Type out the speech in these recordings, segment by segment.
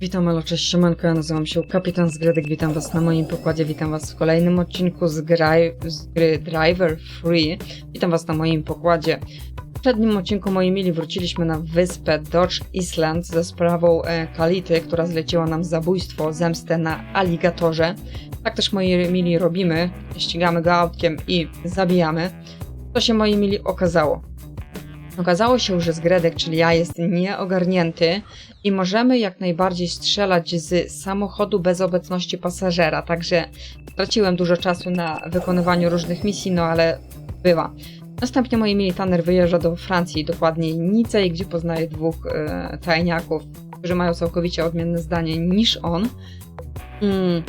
Witam, elo, cześć, siemanko, ja nazywam się Kapitan Zgredek, witam was na moim pokładzie, witam was w kolejnym odcinku z, z gry Driver Free. Witam was na moim pokładzie. W poprzednim odcinku, moi mili, wróciliśmy na wyspę Dodge Island ze sprawą e, Kality, która zleciła nam zabójstwo, zemstę na aligatorze. Tak też, moi mili, robimy, ścigamy go autkiem i zabijamy. Co się, moi mili, okazało? Okazało się, że Zgredek, czyli ja, jest nieogarnięty i możemy jak najbardziej strzelać z samochodu bez obecności pasażera, także straciłem dużo czasu na wykonywaniu różnych misji, no ale bywa. Następnie moi mili Tanner wyjeżdża do Francji, dokładniej Nicei, gdzie poznaje dwóch e, tajniaków, którzy mają całkowicie odmienne zdanie niż on. Mm.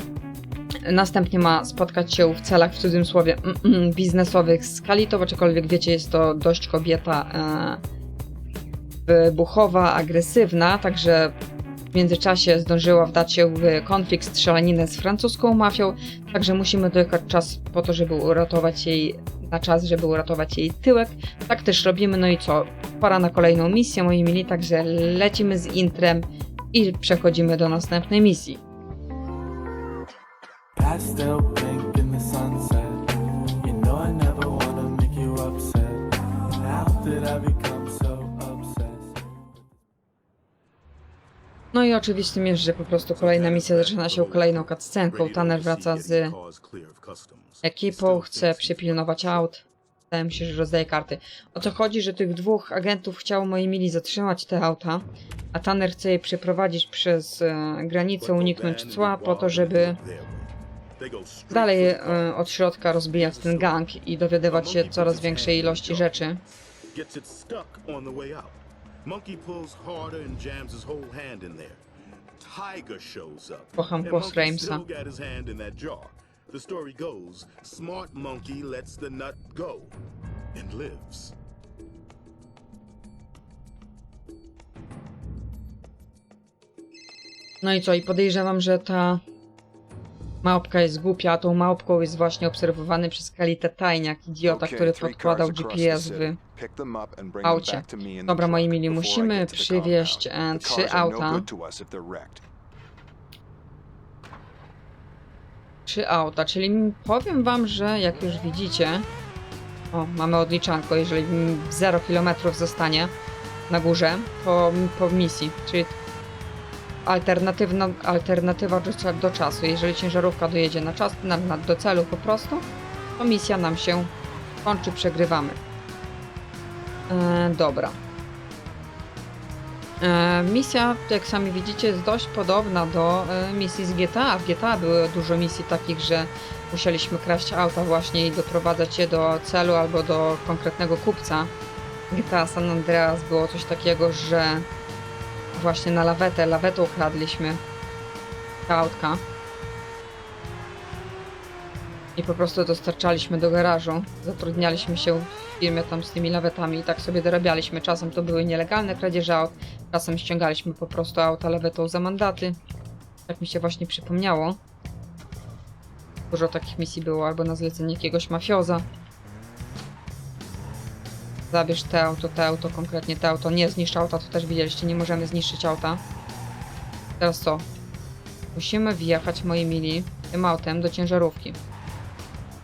Następnie ma spotkać się w celach, w cudzysłowie, mm, mm, biznesowych z Kalito, aczkolwiek wiecie, jest to dość kobieta e, wybuchowa, agresywna, także w międzyczasie zdążyła wdać się w konflikt, strzelaninę z francuską mafią, także musimy dojechać czas po to, żeby uratować jej, na czas, żeby uratować jej tyłek. Tak też robimy, no i co? Pora na kolejną misję, moi mili, także lecimy z intrem i przechodzimy do następnej misji. Pink sunset. You know I never make you upset. I become so? No i oczywiście jest, że po prostu kolejna misja zaczyna się kolejną cutscenką. Tanner wraca z ekipą, chce przypilnować aut. Wydaje mi się, że rozdaje karty. O co chodzi, że tych dwóch agentów chciało moi mili zatrzymać te auta, a Tanner chce je przeprowadzić przez e, granicę, uniknąć cła po to, żeby dalej e, od środka rozbijać ten gang i dowiadywać się coraz większej ilości rzeczy. Gets it stuck on the way out. Monkey pulls harder and jams his whole hand in there. Tiger shows up. Kocham and głos Monkey Ramesa. still got his hand in that jar. The story goes, smart monkey lets the nut go and lives. No i co? I podejrzewam, że ta małpka jest głupia, a tą małpką jest właśnie obserwowany przez Kalitę Tajniak, idiota, który podkładał GPS w aucie. Dobra, moi mili, musimy przywieźć e, trzy auta. Trzy auta, czyli powiem wam, że jak już widzicie, o, mamy odliczanko, jeżeli m, 0 km zostanie na górze po, po misji, czyli alternatywna, alternatywa do, do czasu. Jeżeli ciężarówka dojedzie na czas, na, na, do celu po prostu, to misja nam się kończy, przegrywamy. E, dobra. E, misja, jak sami widzicie, jest dość podobna do e, misji z GTA. W GTA było dużo misji takich, że musieliśmy kraść auta właśnie i doprowadzać je do celu albo do konkretnego kupca. GTA San Andreas było coś takiego, że właśnie na lawetę, lawetą kradliśmy te autka. I po prostu dostarczaliśmy do garażu. Zatrudnialiśmy się w firmie tam z tymi lawetami i tak sobie dorabialiśmy. Czasem to były nielegalne kradzieże aut, czasem ściągaliśmy po prostu auta lawetą za mandaty. Tak mi się właśnie przypomniało. Dużo takich misji było, albo na zlecenie jakiegoś mafioza. Zabierz te auto, te auto, konkretnie te auto. Nie zniszcz auta, to też widzieliście, nie możemy zniszczyć auta. Teraz co? Musimy wjechać, moi mili, tym autem do ciężarówki.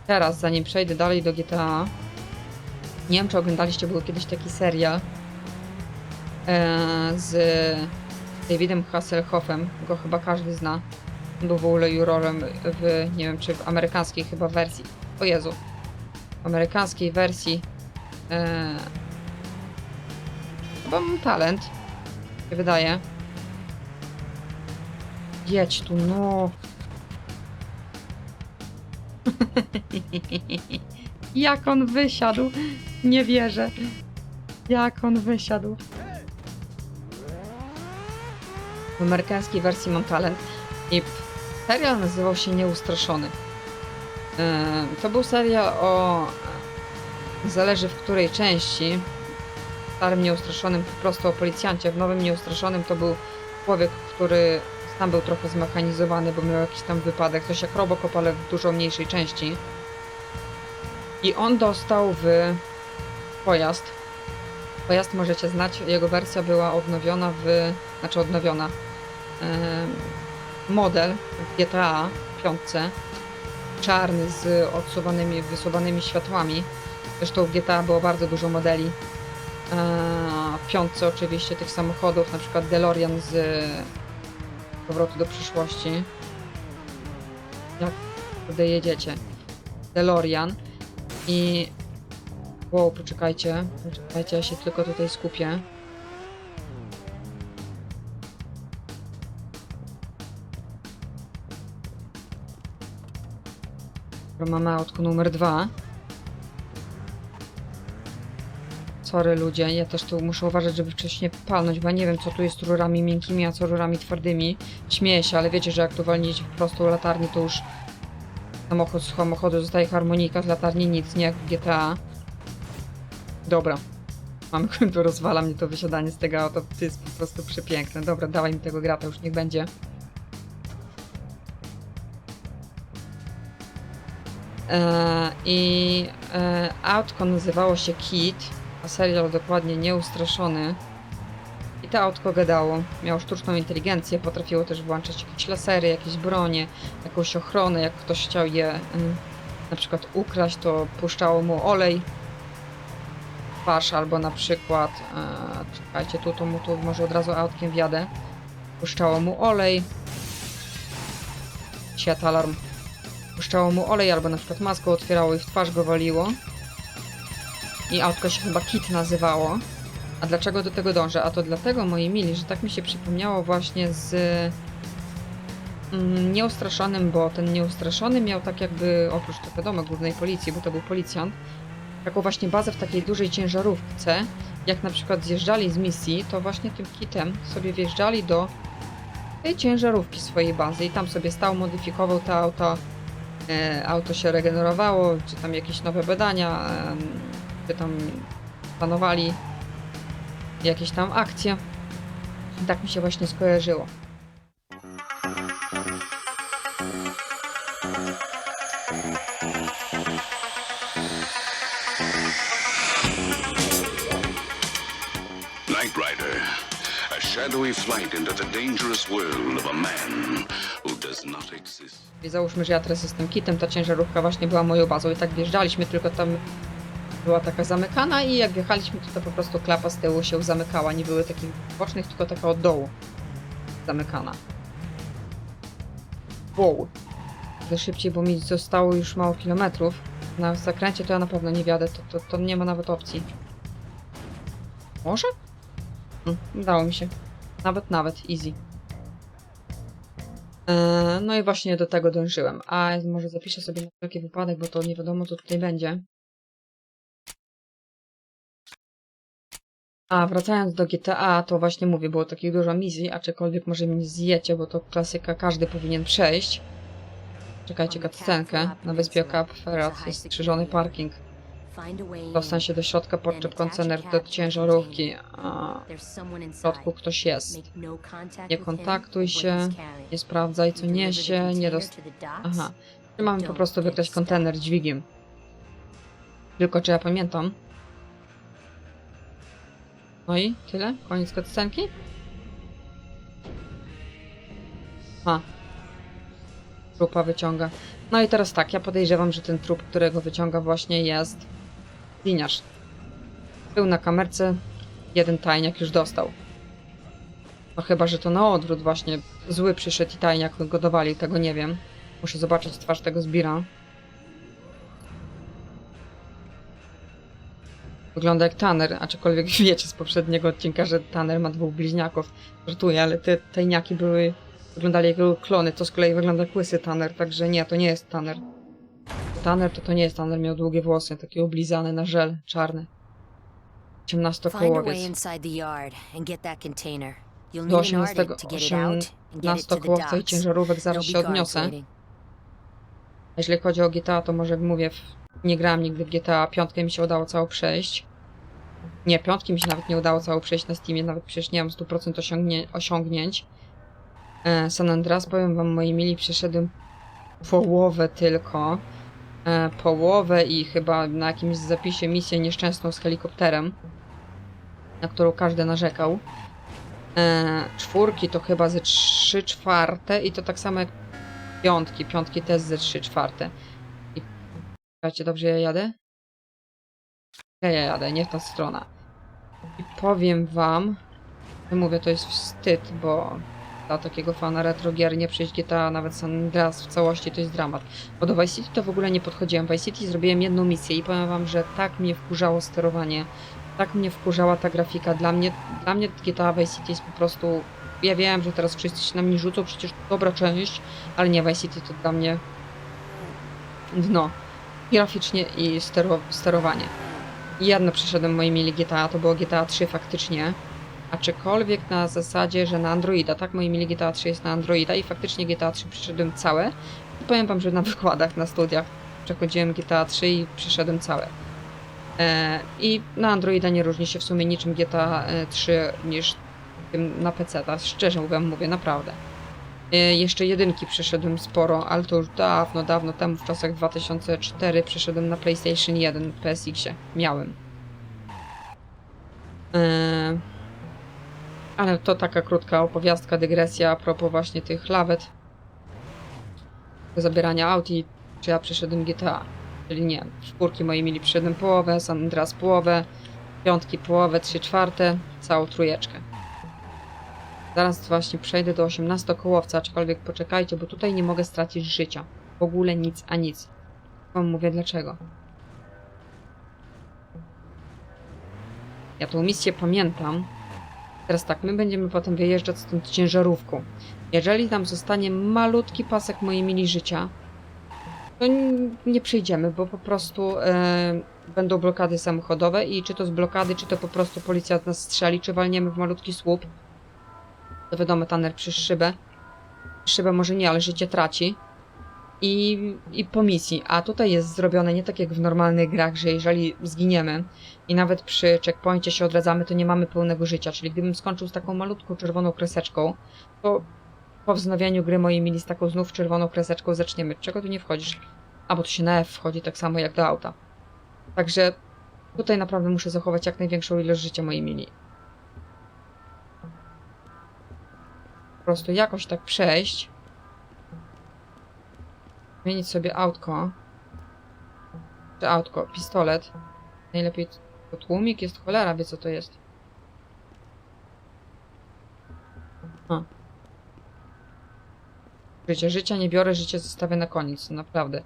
Teraz, zanim przejdę dalej do GTA, nie wiem, czy oglądaliście, był kiedyś taki serial e, z Davidem Hasselhoffem, go chyba każdy zna. Był w ogóle jurorem w, nie wiem, czy w amerykańskiej chyba wersji. O Jezu. W amerykańskiej wersji chyba mam talent, się wydaje. Jedź tu, no. Jak on wysiadł? Nie wierzę. Jak on wysiadł? W amerykańskiej wersji mam talent i serial nazywał się Nieustraszony. Yy, To był serial o... Zależy w której części. W starym Nieustraszonym po prostu o policjancie, w nowym Nieustraszonym to był człowiek, który sam był trochę zmechanizowany, bo miał jakiś tam wypadek, coś jak Robocop, ale w dużo mniejszej części. I on dostał w pojazd. Pojazd możecie znać, jego wersja była odnowiona w... znaczy odnowiona. model w GTA 5, czarny z odsuwanymi, wysuwanymi światłami. Zresztą w GTA było bardzo dużo modeli. E, w piątce oczywiście tych samochodów, na przykład DeLorean z Powrotu do przyszłości. Jak tutaj jedziecie? DeLorean i wow, poczekajcie, poczekajcie, ja się tylko tutaj skupię. Mamy autko numer dwa. Sorry ludzie, ja też tu muszę uważać, żeby wcześniej palnąć, bo ja nie wiem co tu jest rurami miękkimi, a co rurami twardymi. Śmieję się, ale wiecie, że jak tu walniecie po prostu latarni, to już samochód z samochodu zostaje harmonika, z latarni nic, nie jak w GTA. Dobra. Mamy to rozwala mnie to wysiadanie z tego auta, to jest po prostu przepiękne. Dobra, dawaj mi tego grata, już niech będzie. E, I e, autko nazywało się Kit, serial dokładnie Nieustraszony. I to autko gadało. Miało sztuczną inteligencję, potrafiło też włączać jakieś lasery, jakieś bronie, jakąś ochronę. Jak ktoś chciał je na przykład ukraść, to puszczało mu olej twarz, albo na przykład, e, czekajcie, tu, tu, tu może od razu autkiem wjadę. Puszczało mu olej. Świat alarm puszczało mu olej, albo na przykład maskę otwierało i w twarz go waliło. I autko się chyba Kit nazywało. A dlaczego do tego dążę? A to dlatego, moi mili, że tak mi się przypomniało właśnie z mm, Nieustraszonym, bo ten Nieustraszony miał tak jakby, oprócz to wiadomo, głównej policji, bo to był policjant, taką właśnie bazę w takiej dużej ciężarówce. Jak na przykład zjeżdżali z misji, to właśnie tym kitem sobie wjeżdżali do tej ciężarówki swojej bazy i tam sobie stał, modyfikował te auta, e, auto się regenerowało, czy tam jakieś nowe badania, czy tam planowali jakieś tam akcje. I tak mi się właśnie skojarzyło. Knight Rider, a shadowy flight into the dangerous world of a man who does not exist. I załóżmy, że ja teraz jestem kitem, ta ciężarówka właśnie była moją bazą i tak wjeżdżaliśmy, tylko tam była taka zamykana i jak wjechaliśmy, to, to po prostu klapa z tyłu się zamykała. Nie były takich bocznych, tylko taka od dołu zamykana. Wow. Trochę szybciej, bo mi zostało już mało kilometrów. Na zakręcie to ja na pewno nie wiadę, to, to, to nie ma nawet opcji. Może? Hmm, udało mi się. Nawet, nawet, easy. E, No i właśnie do tego dążyłem. A może zapiszę sobie na wszelki wypadek, bo to nie wiadomo co tutaj będzie. A wracając do GTA, to właśnie mówię, było takich dużo misji, aczkolwiek może mi zjecie, bo to klasyka każdy powinien przejść. Czekajcie, cutscenkę. Na wyspie Cap Ferrat jest skrzyżony parking. Dostań się do środka, podczep kontener do ciężarówki. A w środku ktoś jest. Nie kontaktuj się, nie sprawdzaj co niesie, nie dost... Aha. Czy mamy po prostu wygrać kontener dźwigiem? Tylko czy ja pamiętam? No i tyle? Koniec cutscenki? A. Trupa wyciąga. No i teraz tak, ja podejrzewam, że ten trup, którego wyciąga właśnie jest liniarz. Był na kamerce, jeden tajniak już dostał. No chyba, że to na odwrót właśnie. Zły przyszedł i tajniak go dowalił, tego nie wiem. Muszę zobaczyć twarz tego zbira. Wygląda jak Tanner, aczkolwiek wiecie z poprzedniego odcinka, że Tanner ma dwóch bliźniaków. Żartuję, ale te tajniaki były... Wyglądali jak jego klony, to z kolei wygląda jak łysy Tanner, także nie, to nie jest Tanner. Tanner to to nie jest Tanner, miał długie włosy, takie oblizane na żel, czarne. Find a way Ciemnastokołowiec. inside the yard and get that container. You'll Do need an 18, Arctic to get it out and get it to the 18 kołowca i docks. ciężarówek zaraz się guards odniosę. waiting. A Jeżeli chodzi o GTA, to może mówię, w- nie grałem nigdy w GTA, piątkę mi się udało cało przejść. Nie, piątki mi się nawet nie udało cało przejść na Steamie, nawet przecież nie mam 100% osiągnię osiągnięć. E, San Andreas, powiem wam, moi mili, przeszedłem połowę tylko. E, połowę i chyba na jakimś zapisie misję nieszczęsną z helikopterem, na którą każdy narzekał. E, czwórki to chyba ze 3 czwarte i to tak samo jak piątki. Piątki też ze 3 czwarte. Słuchajcie, dobrze ja jadę? Ja, ja jadę, nie w ta strona. I powiem wam, mówię, to jest wstyd, bo dla takiego fana retro gier nie przejść GTA, nawet San Andreas w całości to jest dramat. Bo do Vice City to w ogóle nie podchodziłem. Vice City zrobiłem jedną misję i powiem wam, że tak mnie wkurzało sterowanie, tak mnie wkurzała ta grafika. Dla mnie, dla mnie GTA Vice City jest po prostu... Ja wiem, że teraz wszyscy się na mnie rzucą, przecież dobra część, ale nie, Vice City to dla mnie dno. Graficznie i stero, sterowanie. Jedno przeszedłem moi mili GTA, to było GTA 3 faktycznie. Aczkolwiek na zasadzie, że na Androida, tak? Moi mili GTA 3 jest na Androida i faktycznie GTA 3 przeszedłem całe. I powiem wam, że na wykładach, na studiach przechodziłem GTA 3 i przeszedłem całe. E, I na Androida nie różni się w sumie niczym GTA 3 niż tym na PC, tak? szczerze mówiąc, mówię, naprawdę. E, Jeszcze jedynki przeszedłem sporo, ale to już dawno, dawno temu, w czasach 2004 przeszedłem na PlayStation 1 w PSX-ie. Miałem. E, Ale to taka krótka opowiastka, dygresja a propos właśnie tych lawet. Zabierania aut i czy ja przeszedłem GTA. Czyli nie, czwórki moi mieli przeszedłem połowę, San Andreas połowę, piątki połowę, trzy czwarte, całą trójeczkę. Zaraz właśnie przejdę do 18 kołowca, aczkolwiek poczekajcie, bo tutaj nie mogę stracić życia. W ogóle nic, a nic. Wam mówię dlaczego. Ja tą misję pamiętam. Teraz tak, my będziemy potem wyjeżdżać stąd ciężarówką. Jeżeli tam zostanie malutki pasek mojej mili życia, to nie przejdziemy, bo po prostu e, będą blokady samochodowe i czy to z blokady, czy to po prostu policja nas strzeli, czy walniemy w malutki słup. To Tanner przy szybę. Szybę może nie, ale życie traci. I, I po misji. A tutaj jest zrobione nie tak jak w normalnych grach, że jeżeli zginiemy i nawet przy checkpoincie się odradzamy, to nie mamy pełnego życia. Czyli gdybym skończył z taką malutką czerwoną kreseczką, to po wznowieniu gry mojej mili z taką znów czerwoną kreseczką zaczniemy. Czego tu nie wchodzisz? A, bo tu się na F wchodzi tak samo jak do auta. Także tutaj naprawdę muszę zachować jak największą ilość życia mojej mili. Prostu jakoś tak przejść. Zmienić sobie autko. Czy autko, pistolet. Najlepiej to tłumik jest cholera, wie co to jest. A. Życie, życia nie biorę, życie zostawię na koniec, naprawdę.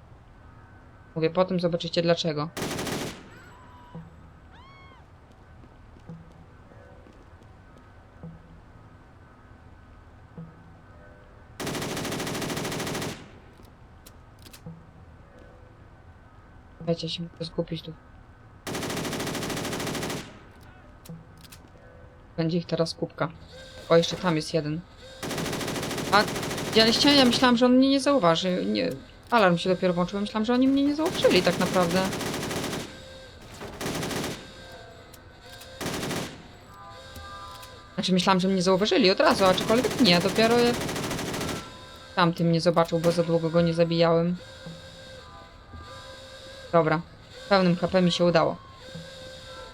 Mówię, potem zobaczycie dlaczego. Dajcie się muszę skupić tu. Będzie ich teraz kubka. O, jeszcze tam jest jeden. A widzieliście? Ja myślałam, że on mnie nie zauważy. Nie, alarm się dopiero włączył. Myślałam, że oni mnie nie zauważyli tak naprawdę. Znaczy myślałam, że mnie zauważyli od razu, aczkolwiek nie. Dopiero jak tamty mnie zobaczył, bo za długo go nie zabijałem. Dobra. Pełnym HP mi się udało.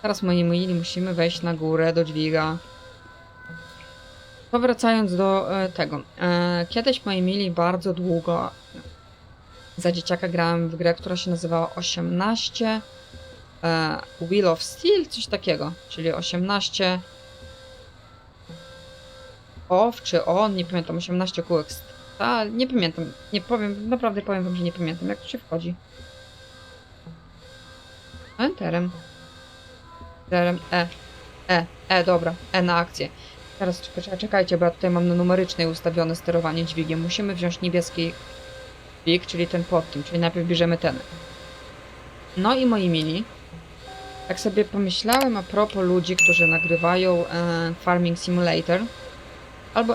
Teraz moi mili musimy wejść na górę do dźwiga. Powracając do e, tego. E, kiedyś moi mili bardzo długo za dzieciaka grałem w grę, która się nazywała 18 e, Wheel of Steel, coś takiego. Czyli 18 off czy on, nie pamiętam, 18 kółek. Nie pamiętam, nie powiem, naprawdę powiem wam, że nie pamiętam, jak to się wchodzi. Enterem. Enterem, E. E, E, dobra, E na akcję. Teraz czekaj, czekajcie, bo ja tutaj mam na numerycznej ustawione sterowanie dźwigiem. Musimy wziąć niebieski dźwig, czyli ten pod tym, czyli najpierw bierzemy ten. No i moi mili, tak sobie pomyślałem a propos ludzi, którzy nagrywają e, Farming Simulator albo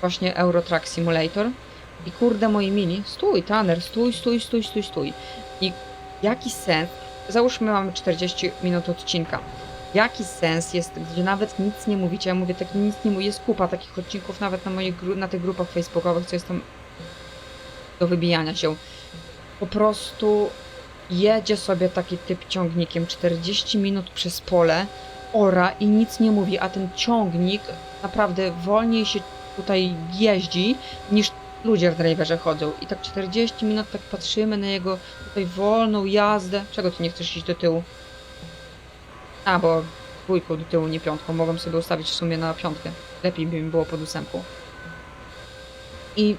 właśnie Euro Truck Simulator i kurde moi mili, stój Tanner, stój, stój, stój, stój, stój. I jaki sens, załóżmy mamy 40 minut odcinka, jaki sens jest, gdzie nawet nic nie mówicie, ja mówię, tak nic nie mówię, jest kupa takich odcinków nawet na moich, na tych grupach facebookowych, co jest tam do wybijania się. Po prostu jedzie sobie taki typ ciągnikiem 40 minut przez pole ora i nic nie mówi, a ten ciągnik naprawdę wolniej się tutaj jeździ niż ludzie w driverze chodzą. I tak 40 minut tak patrzymy na jego tutaj wolną jazdę. Czego ty nie chcesz iść do tyłu? A, bo dwójką do tyłu, nie piątką. Mogłem sobie ustawić w sumie na piątkę. Lepiej by mi było pod ósemką. I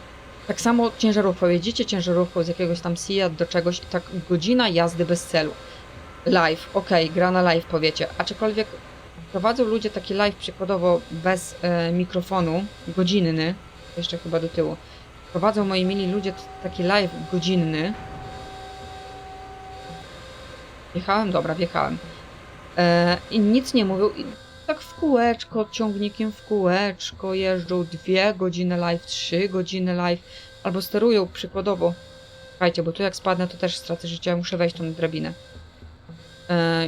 tak samo ciężarówką. Jedziecie ciężarówką z jakiegoś tam Seat do czegoś i tak godzina jazdy bez celu. Live, okej, gra na live powiecie. Aczkolwiek prowadzą ludzie taki live przykładowo bez e, mikrofonu, godzinny, jeszcze chyba do tyłu. Prowadzą moi mili ludzie taki live godzinny. Wjechałem? Dobra, wjechałem. E, I nic nie mówią. I tak w kółeczko, ciągnikiem w kółeczko jeżdżą dwie godziny live, trzy godziny live, albo sterują przykładowo. Słuchajcie, bo tu jak spadnę, to też stracę życia, muszę wejść tą drabinę. E,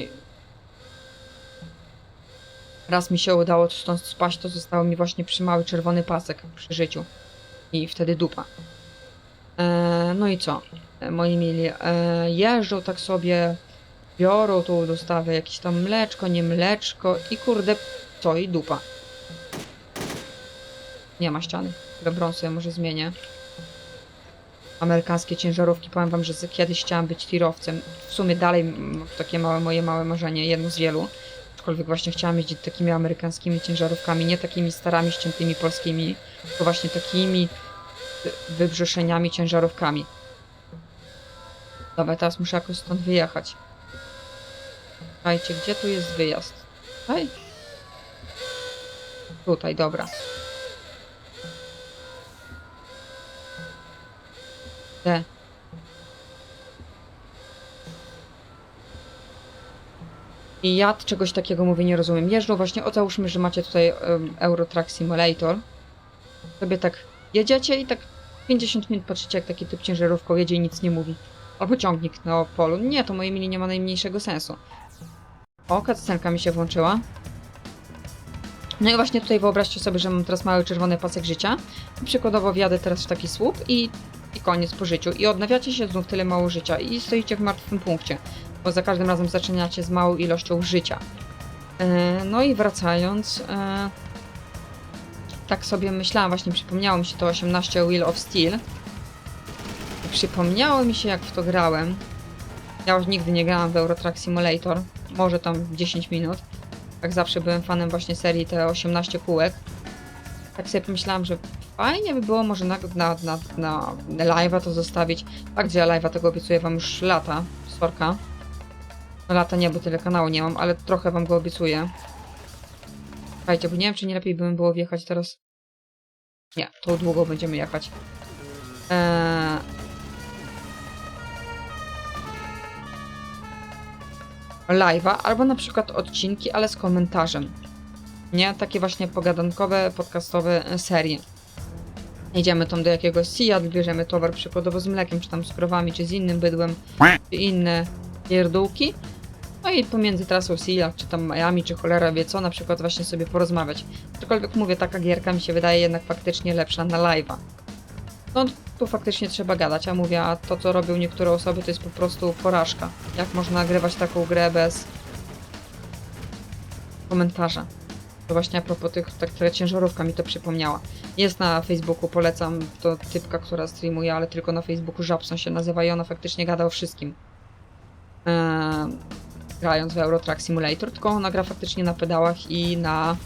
raz mi się udało stąd spaść, to zostało mi właśnie przy mały czerwony pasek przy życiu. I wtedy dupa. E, no i co? E, moi mili, e, jeżdżą tak sobie, biorą tą dostawę, jakieś tam mleczko, nie mleczko i kurde, co i dupa. Nie ma ściany. Dobra, sobie może zmienię. Amerykańskie ciężarówki, powiem wam, że kiedyś chciałam być tirowcem. W sumie dalej takie małe, moje małe marzenie, jedno z wielu. Aczkolwiek właśnie chciałam jeździć takimi amerykańskimi ciężarówkami, nie takimi starami, ściętymi polskimi, tylko właśnie takimi wy- wybrzeszeniami ciężarówkami. Dobra, teraz muszę jakoś stąd wyjechać. Słuchajcie, gdzie tu jest wyjazd? Tutaj? Tutaj, dobra. Te. I ja czegoś takiego mówię, nie rozumiem. Jeżdżą właśnie, o załóżmy, że macie tutaj um, Euro Truck Simulator. Sobie tak jedziecie i tak 50 minut patrzycie, jak taki typ ciężarówką jedzie i nic nie mówi. Albo ciągnik na polu. Nie, to moje mili nie ma najmniejszego sensu. O, cutscenka mi się włączyła. No i właśnie tutaj wyobraźcie sobie, że mam teraz mały czerwony pasek życia. Przykładowo wjadę teraz w taki słup i, i koniec po życiu. I odnawiacie się znów tyle mało życia i stoicie w martwym punkcie. Bo za każdym razem zaczynacie z małą ilością życia. E, no i wracając... E, tak sobie myślałam, właśnie przypomniało mi się to 18 Wheel of Steel. Przypomniało mi się, jak w to grałem. Ja już nigdy nie grałam w Euro Truck Simulator. Może tam 10 minut. Tak zawsze byłem fanem właśnie serii te 18 kółek. Tak sobie pomyślałam, że fajnie by było może na, na, na, na live'a to zostawić. Fakt, że ja live'a tego obiecuję wam już lata. Sorka. No lata nie, bo tyle kanału nie mam, ale trochę wam go obiecuję. Słuchajcie, bo nie wiem, czy nie lepiej by było wjechać teraz. Nie, to długo będziemy jechać. Eee... Live'a, albo na przykład odcinki, ale z komentarzem. Nie? Takie właśnie pogadankowe, podcastowe e, serie. Jedziemy tam do jakiegoś Seat, bierzemy towar przykładowo z mlekiem, czy tam z krowami, czy z innym bydłem, czy inne pierdółki. No i pomiędzy trasą Seat, czy tam Miami, czy cholera wie co, na przykład właśnie sobie porozmawiać. Aczkolwiek mówię, taka gierka mi się wydaje jednak faktycznie lepsza na live'a. No tu faktycznie trzeba gadać, a mówię, a to co robią niektóre osoby to jest po prostu porażka. Jak można nagrywać taką grę bez komentarza? To właśnie a propos tych, tak która ciężarówka mi to przypomniała. Jest na Facebooku, polecam, to typka, która streamuje, ale tylko na Facebooku Żabson się nazywa i ona faktycznie gada o wszystkim. Eee, grając w Euro Truck Simulator, tylko ona gra faktycznie na pedałach i na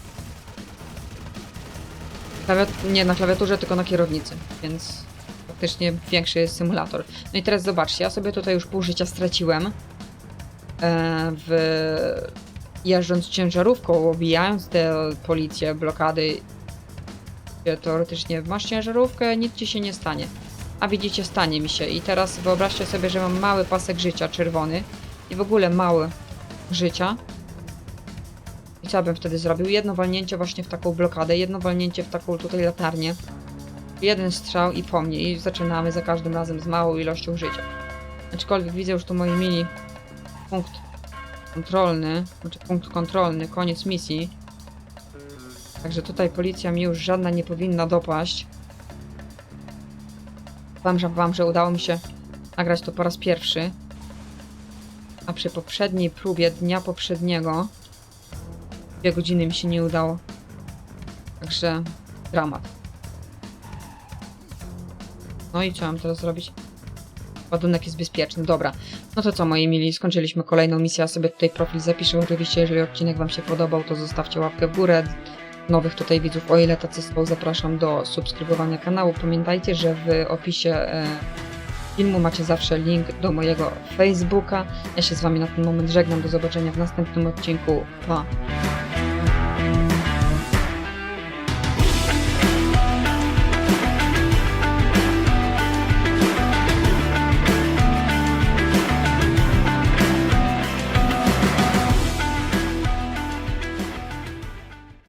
Klawiat- nie na klawiaturze, tylko na kierownicy, więc faktycznie większy jest symulator. No i teraz zobaczcie, ja sobie tutaj już pół życia straciłem e, w jeżdżąc ciężarówką, obijając te policje, blokady. Teoretycznie masz ciężarówkę, nic ci się nie stanie. A widzicie, stanie mi się. I teraz wyobraźcie sobie, że mam mały pasek życia czerwony i w ogóle mały życia. I co ja bym wtedy zrobił? Jedno walnięcie właśnie w taką blokadę, jedno walnięcie w taką tutaj latarnię. Jeden strzał i po mnie. I zaczynamy za każdym razem z małą ilością życia. Aczkolwiek widzę już tu moi mini punkt kontrolny, znaczy punkt kontrolny, koniec misji. Także tutaj policja mi już żadna nie powinna dopaść. Wam, że, wam, że udało mi się nagrać to po raz pierwszy. A przy poprzedniej próbie dnia poprzedniego Dwie godziny mi się nie udało. Także dramat. No i mam teraz zrobić? Ładunek jest bezpieczny, dobra. No to co, moi mili, skończyliśmy kolejną misję. Ja sobie tutaj profil zapiszę. Oczywiście, jeżeli odcinek Wam się podobał, to zostawcie łapkę w górę. Nowych tutaj widzów, o ile tacy są, zapraszam do subskrybowania kanału. Pamiętajcie, że w opisie e, filmu macie zawsze link do mojego Facebooka. Ja się z Wami na ten moment żegnam. Do zobaczenia w następnym odcinku. Pa!